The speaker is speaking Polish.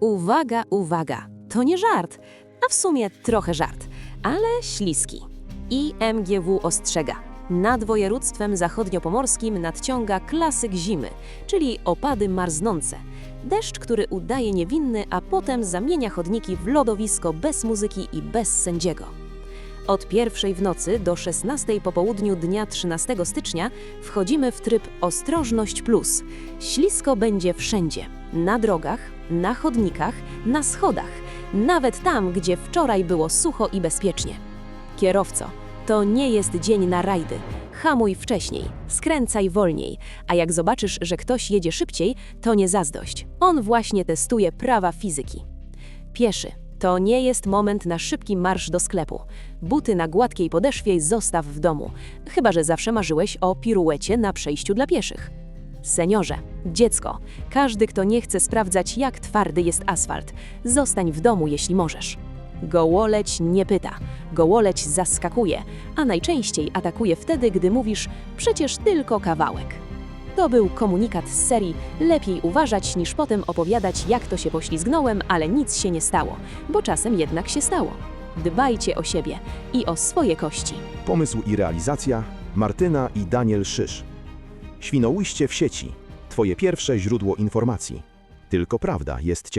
Uwaga, uwaga, to nie żart, a w sumie trochę żart, ale śliski. IMGW ostrzega. Nad województwem zachodniopomorskim nadciąga klasyk zimy, czyli opady marznące. Deszcz, który udaje niewinny, a potem zamienia chodniki w lodowisko bez muzyki i bez sędziego. Od pierwszej w nocy do 16 po południu dnia 13 stycznia wchodzimy w tryb Ostrożność Plus. Ślisko będzie wszędzie. Na drogach, na chodnikach, na schodach. Nawet tam, gdzie wczoraj było sucho i bezpiecznie. Kierowco, to nie jest dzień na rajdy. Hamuj wcześniej, skręcaj wolniej, a jak zobaczysz, że ktoś jedzie szybciej, to nie zazdrość. On właśnie testuje prawa fizyki. Pieszy. To nie jest moment na szybki marsz do sklepu. Buty na gładkiej podeszwie zostaw w domu, chyba że zawsze marzyłeś o piruecie na przejściu dla pieszych. Seniorze, dziecko, każdy, kto nie chce sprawdzać, jak twardy jest asfalt, zostań w domu, jeśli możesz. Gołoleć nie pyta, gołoleć zaskakuje, a najczęściej atakuje wtedy, gdy mówisz przecież tylko kawałek. To był komunikat z serii Lepiej uważać niż potem opowiadać, jak to się poślizgnąłem, ale nic się nie stało, bo czasem jednak się stało. Dbajcie o siebie i o swoje kości. Pomysł i realizacja Martyna i Daniel Szysz. Świnoujście w sieci. Twoje pierwsze źródło informacji. Tylko prawda jest ciekawa.